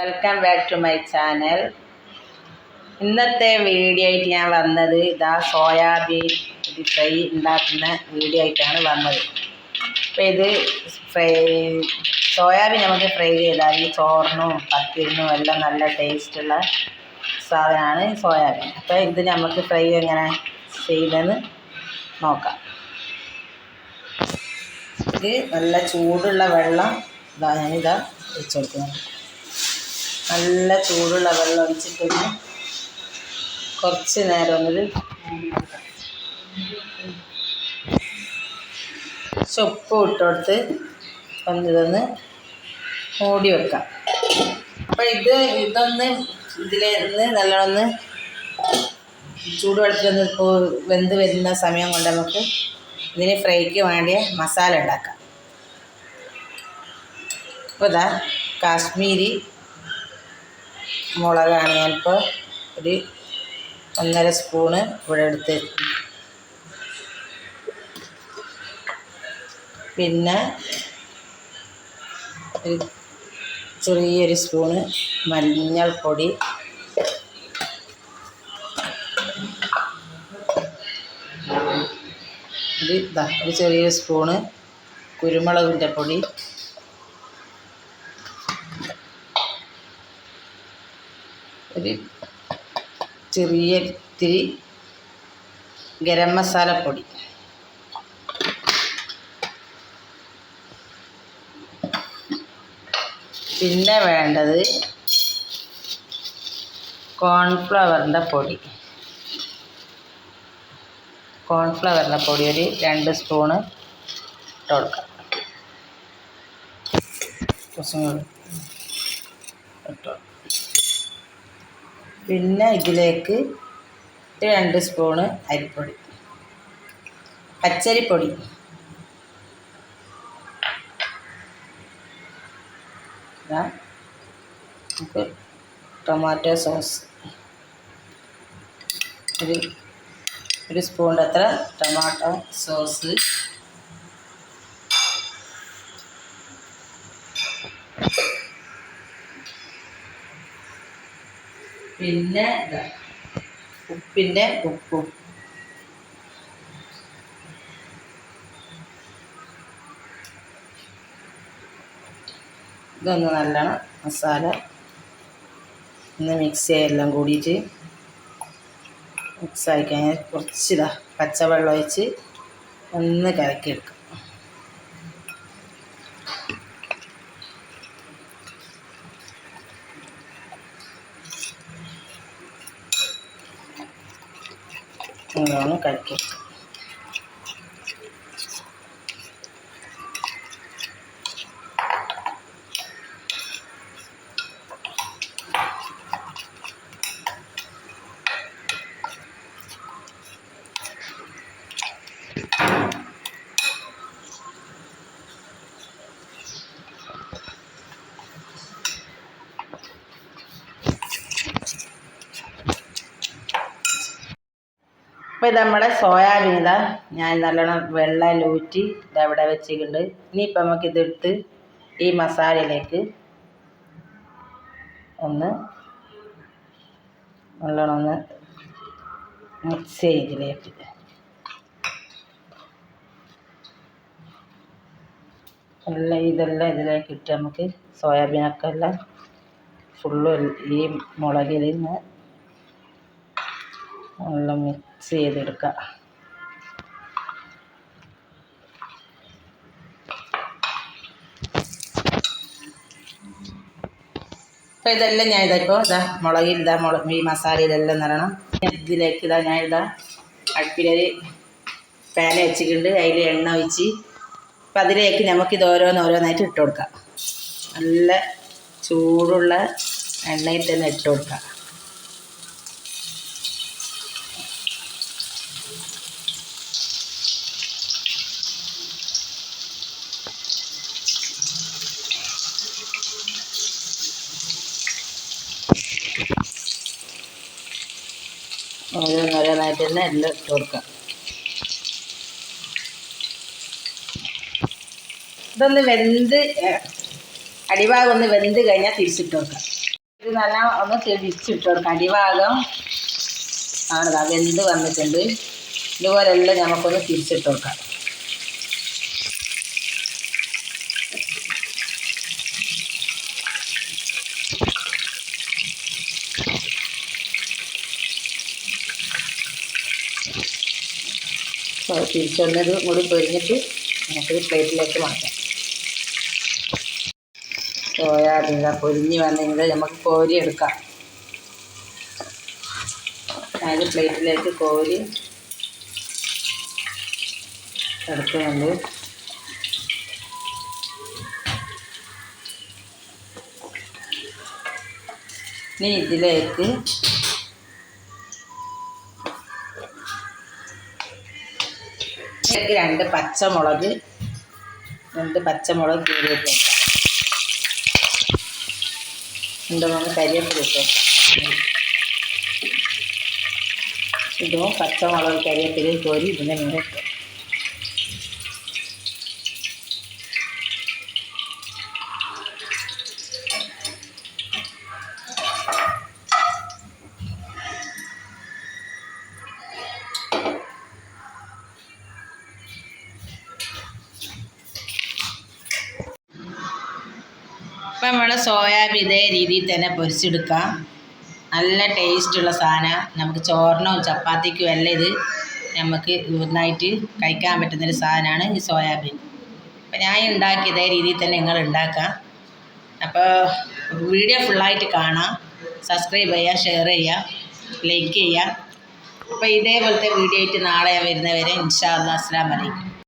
Welcome back to my channel ഇന്നത്തെ video ആയിട്ട് ഞാൻ വന്നത് ഇതാ സോയാബീൻ ഫ്രൈ ഉണ്ടാക്കുന്ന വീഡിയോ ആയിട്ടാണ് വന്നത്. അപ്പോൾ ഇത് ഫ്രൈ സോയാബീൻ നമുക്ക് ഫ്രൈ ചെയ്താൽ ഈ ചോറിനും പത്തിരിനും എല്ലാം നല്ല ടേസ്റ്റുള്ള സാധനമാണ് സോയാബീൻ. അപ്പോൾ ഇത് നമുക്ക് ഫ്രൈ എങ്ങനെ ചെയ്തെന്ന് നോക്കാം. ഇത് നല്ല ചൂടുള്ള വെള്ളം ഇതാ ഞാനിതാ വെച്ച് കൊടുക്കുന്നത് നല്ല ചൂടുള്ള വെള്ളം ഒഴിച്ചിട്ടൊന്ന് കുറച്ച് നേരം ഒന്നിൽ ചൊപ്പ് ഇട്ടുകൊടുത്ത് ഒന്ന് ഇതൊന്ന് മൂടി വെക്കാം. അപ്പോൾ ഇത് ഇതൊന്ന് ഇതിലൊന്ന് നല്ലോണം ചൂടുവെള്ളത്തിലൊന്ന് ഇപ്പോൾ വെന്ത് വരുന്ന സമയം കൊണ്ട് നമുക്ക് ഇതിന് ഫ്രൈക്ക് വേണ്ടിയ മസാല ഉണ്ടാക്കാം. അപ്പോൾ ഇതാ കാശ്മീരി മുളകാണ്. ഞാനിപ്പോൾ ഒരു ഒന്നര സ്പൂണ് ഇവിടെ എടുത്ത് പിന്നെ ഒരു ചെറിയൊരു സ്പൂണ് മഞ്ഞൾപ്പൊടി. ഒരു ഒരു ചെറിയൊരു സ്പൂണ് കുരുമുളകിന്റെ പൊടി. ഒരു ചെറിയ ഇത്തിരി ഗരം മസാലപ്പൊടി പിന്നെ വേണ്ടത് കോൺഫ്ലവറിന്റെ പൊടി. കോൺഫ്ലവറിന്റെ പൊടി ഒരു രണ്ട് സ്പൂണ് ഇട്ട് കൊടുക്കാം. ഇട്ട്. പിന്നെ ഇതിലേക്ക് രണ്ട് സ്പൂണ് അരിപ്പൊടി. പച്ചരിപ്പൊടി. നമുക്ക് ടൊമാറ്റോ സോസ് ഒരു ഒരു സ്പൂണിന്റെ അത്ര ടൊമാറ്റോ സോസ് പിന്നെ ഉപ്പിന്റെ ഉപ്പും. ഇതൊന്ന് നല്ലോണം മസാല ഒന്ന് മിക്സ് ചെയ്യുക എല്ലാം കൂടിയിട്ട് മിക്സ് ആയി കഴിഞ്ഞാൽ കുറച്ചിതാ പച്ചവെള്ളം ഒഴിച്ച് ഒന്ന് 嗯凉感觉。അപ്പോൾ ഇത് നമ്മുടെ സോയാബീൻ ഇതാ. ഞാൻ നല്ലോണം വെള്ളം ഊറ്റി ഇതവിടെ വെച്ചിട്ടുണ്ട്. ഇനിയിപ്പോൾ നമുക്ക് ഇതെടുത്ത് ഈ മസാലയിലേക്ക് ഒന്ന് നല്ലോണം ഒന്ന് മിക്സ് ചെയ്തിലേക്ക്. എല്ലാം ഇതെല്ലാം ഇതിലേക്ക് ഇട്ട് നമുക്ക് സോയാബീനൊക്കെ എല്ലാം ഫുള്ളും ഈ മുളകിൽ നിന്ന് നല്ല മിക്സ് ചെയ്തെടുക്കുക അപ്പോൾ ഇതെല്ലാം ഞാൻ ഇതാക്കോ. ഇതാ മുളകിൽ ഇതാ മുളക് ഈ മസാലയിലെല്ലാം നിറണം. ഇതിലേക്ക് ഇതാ ഞാൻ ഇതാ അടുപ്പിലൊരു പാൻ വെച്ചിട്ടുണ്ട്. അതിൽ എണ്ണ ഒഴിച്ച് അപ്പം അതിലേക്ക് നമുക്കിത് ഓരോന്ന് ഓരോന്നായിട്ട് ഇട്ട് കൊടുക്കാം. നല്ല ചൂടുള്ള എണ്ണയിൽ തന്നെ ഇട്ട് കൊടുക്കാം. ഓരോന്നോരോന്നായിട്ട് തന്നെ എല്ലാം ഇട്ട് കൊടുക്കാം ഇതൊന്ന് വെന്ത് അടിഭാഗം ഒന്ന് വെന്ത് കഴിഞ്ഞാൽ തിരിച്ചിട്ട് കൊടുക്കാം ഇത് നല്ല ഒന്ന് തിരിച്ചിട്ട് കൊടുക്കാം അടിഭാഗം ആണതാ വെന്ത് വന്നിട്ടുണ്ട്. ഇതുപോലെല്ലാം നമുക്കൊന്ന് തിരിച്ചിട്ട് കൊടുക്കാം. തിരിച്ചൊന്നത് കൂടി പൊരിഞ്ഞിട്ട് നമുക്കൊരു പ്ലേറ്റിലേക്ക് മാറ്റാം. സോയാബീൻ പൊരിഞ്ഞ് വന്നെങ്കിൽ നമുക്ക് കോരി എടുക്കാം. അതിൽ പ്ലേറ്റിലേക്ക് കോരി എടുക്കുന്നുണ്ട്. ഇനി ഇതിലേക്ക് ഇതിലേക്ക് രണ്ട് പച്ചമുളക് രണ്ട് പച്ചമുളക് കീറിയിട്ട് രണ്ട് മൂന്ന് കരിവേപ്പില ഇട്ട് ഇതും പച്ചമുളക് കരിയപ്പിലും കോരി ഇതിന്റെ മീതെ അപ്പം നമ്മുടെ സോയാബീൻ ഇതേ രീതിയിൽ തന്നെ പൊരിച്ചെടുക്കാം. നല്ല ടേസ്റ്റുള്ള സാധനം. നമുക്ക് ചോറിനോ ചപ്പാത്തിക്കും എല്ലാം ഇത്. നമുക്ക് നന്നായിട്ട് കഴിക്കാൻ പറ്റുന്നൊരു സാധനമാണ് ഈ സോയാബീൻ. അപ്പം ഞാൻ ഉണ്ടാക്കി ഇതേ രീതിയിൽ തന്നെ നിങ്ങൾ ഉണ്ടാക്കാം. അപ്പോൾ വീഡിയോ ഫുള്ളായിട്ട് കാണാം. സബ്സ്ക്രൈബ് ചെയ്യുക ഷെയർ ചെയ്യുക ലൈക്ക് ചെയ്യുക. അപ്പോൾ ഇതേപോലത്തെ വീഡിയോ ആയിട്ട് നാളെ വരുന്നവരെ ഇൻഷാ അല്ലാ അസ്സാം വലൈക്കും